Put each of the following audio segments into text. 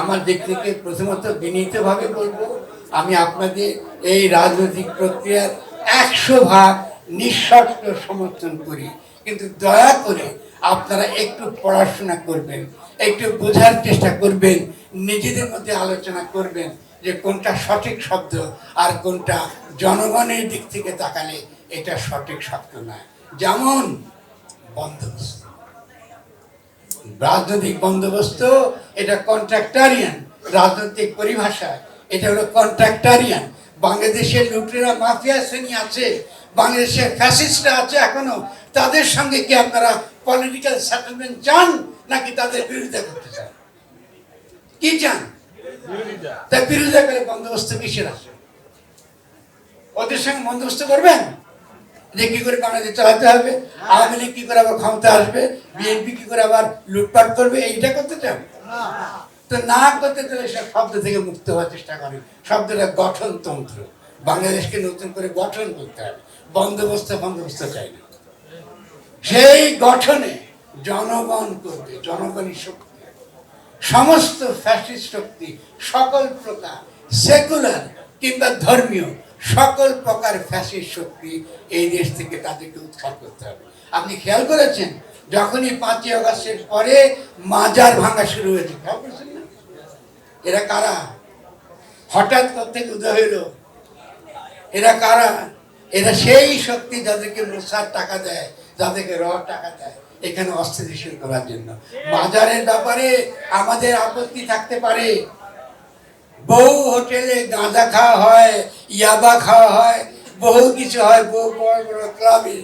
আমার দিক থেকে প্রথমত বিনীতভাবে বলব, আমি আপনাদের এই রাজনৈতিক প্রক্রিয়ার একশো ভাগ নিঃশর্ত সমর্থন করি। কিন্তু দয়া করে আপনারা একটু পড়াশোনা করবেন, একটু বোঝার চেষ্টা করবেন, নিজেদের মধ্যে আলোচনা করবেন যে কোনটা সঠিক শব্দ আর কোনটা জনগণের দিক থেকে তাকালে এটা সঠিক শব্দ নয়। যেমন বন্দোবস্ত রাজনৈতিক বন্দোবস্ত এটা কন্ট্রাক্টারিয়ান রাজনৈতিক পরিভাষায়। এটা হলো কন্ট্রাক্টারিয়ান বাংলাদেশের লুটেরা মাফিয়া শ্রেণি আছে বাংলাদেশের ফ্যাসিস্টরা আছে এখনও। তাদের সঙ্গে কি আপনারা পলিটিক্যাল সেটেলমেন্ট চান নাকি তাদের বিরোধিতা করতে চান? কি চান? তা বিরোধিতা করে বন্দোবস্ত কিসের আছে? ওদের সঙ্গে বন্দোবস্ত করবেন? যে কি করে বাংলাদেশ চালাতে হবে? আওয়ামী লীগ কি করে আবার ক্ষমতা আসবে? বিএনপি কি করে আবার লুটপাট করবে? এইটা করতে চান তো না করতে চাইলে সব শব্দ থেকে মুক্ত হওয়ার চেষ্টা করেন শব্দটা গঠনতন্ত্র। বাংলাদেশকে নতুন করে গঠন করতে হবে। বন্দোবস্ত বন্দোবস্ত চাই না। সেই গঠনে জনগণ করবে জনগণই শক্তি। সমস্ত ফ্যাসিস্ট শক্তি সকল প্রকার সেকুলার কিংবা ধর্মীয় সকল প্রকার ফ্যাসিস্ট শক্তি এই দেশ থেকে তাদেরকে উৎখাত করতে হবে। আপনি খেয়াল করেছেন? যখনই পাঁচই অগাস্টের পরে মাজার ভাঙা শুরু হয়েছে, খেয়াল করেছেন না? এরা কারা? হঠাৎ থেকে উদয় হইল। এরা কারা? এরা সেই শক্তি যাদেরকে মোসার টাকা দেয়, যাদেরকে র টাকা দেয়, এখানে অস্থিতিশীল করার জন্য। বাজারের ব্যাপারে আমাদের আপত্তি থাকতে পারে। বহু হোটেলে গাঁজা খাওয়া হয়, ইয়াবা খাওয়া হয়, বহু কিছু হয় বহু বড় বড় ক্লাবে।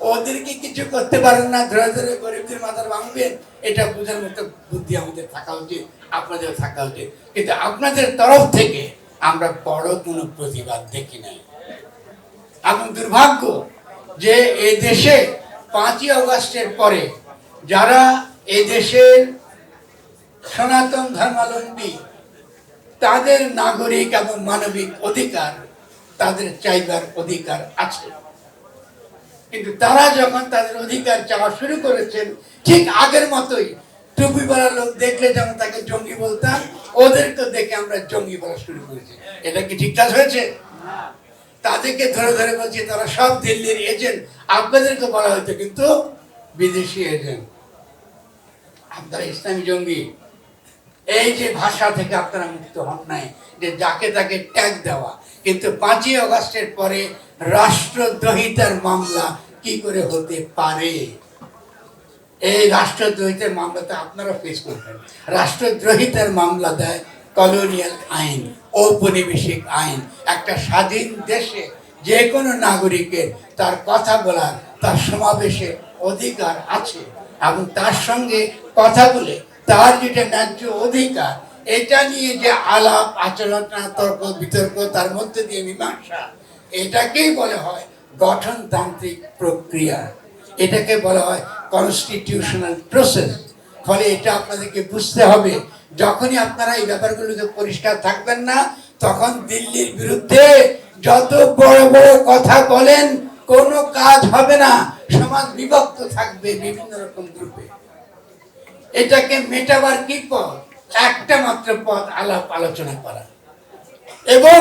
ওদেরকে কিছু করতে পারেন না, ধরে ধরে গরিবদের মাথার ভাঙবেন, এটা বোঝার মতো বুদ্ধি আমাদের থাকা উচিত, আপনাদের থাকা উচিত। কিন্তু আপনাদের তরফ থেকে আমরা বড় কোনো প্রতিবাদ দেখি নাই। এবং দুর্ভাগ্য যে এই দেশে পাঁচই অগস্টের পরে যারা এ দেশের সনাতন ধর্মাবলম্বী তাদের নাগরিক এবং মানবিক অধিকার তাদের চাইবার অধিকার আছে। কিন্তু তারা যখন তাদের অধিকার চাওয়া শুরু করেছেন, ঠিক আগের মতোই টুপি পরা লোক দেখলে যেমন তাকে জঙ্গি বলতাম, ওদেরকে দেখে আমরা জঙ্গি বলা শুরু করেছি। এটা কি ঠিকঠাক হয়েছে? তাদেরকে ধরে ধরে বলছি, তারা সব দিল্লির এজেন্ট। আপনাদেরকে বলা হয়তো কিন্তু বিদেশি এজেন্ট। আপনারা ইসলামী জঙ্গি। এই যে ভাষা থেকে আপনারা মুক্ত হন নাই, যে যাকে তাকে ট্যাগ দেওয়া। কিন্তু পাঁচই আগস্টের পরে রাষ্ট্রদ্রোহিতার মামলা কি করে হতে পারে? এই রাষ্ট্রদ্রোহিতার মামলাতে আপনারা ফেস করবেন। রাষ্ট্রদ্রোহিতার মামলা দেয় কলোনিয়াল আইন, ঔপনিবেশিক আইন। একটা স্বাধীন দেশে যে কোনো নাগরিকের তার কথা বলার, তার সমাবেশের অধিকার আছে। এবং তার সঙ্গে কথা বলে তার যেটা ন্যায্য অধিকার, এটা নিয়ে যে আলাপ, আচরণা, তর্ক, বিতর্ক, তার মধ্যে দিয়ে মীমাংসা, এটাকেই বলা হয় গঠনতান্ত্রিক প্রক্রিয়া। এটাকে বলা হয় কনস্টিটিউশনাল প্রসেস ফলে এটা আপনাদেরকে বুঝতে হবে, যখনই আপনারা এই ব্যাপারগুলোকে পরিষ্কার থাকবেন না, তখন দিল্লির বিরুদ্ধে যত বড় বড় কথা বলেন, কোনো কাজ হবে না। সমাজ বিভক্ত থাকবে বিভিন্ন রকম গ্রুপে এটাকে মেটাবার কি পথ? একটা মাত্র পথ আলাপ আলোচনা করা। এবং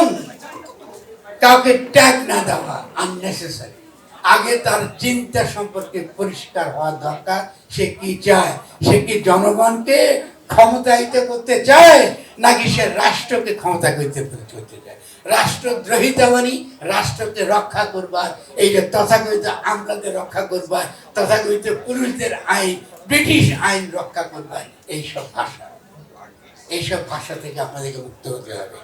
কাউকে ট্যাগ না দেওয়া আননেসেসারি আগে তার চিন্তা সম্পর্কে পরিষ্কার হওয়া দরকার। সে কি চায়? সে কি জনগণকে ক্ষমতায়িত করতে চায়? নাকি সে রাষ্ট্রকে ক্ষমতা করতে করতে চায়? রাষ্ট্রদ্রোহিতা মানে রাষ্ট্রকে রক্ষা করবার, এই যে তথাকথিত আমলাদের রক্ষা করবার, তথাকথিত পুরুষদের আইন, ব্রিটিশ আইন রক্ষা করবার, এইসব ভাষা। এইসব ভাষা থেকে আপনাদেরকে মুক্ত হতে হবে।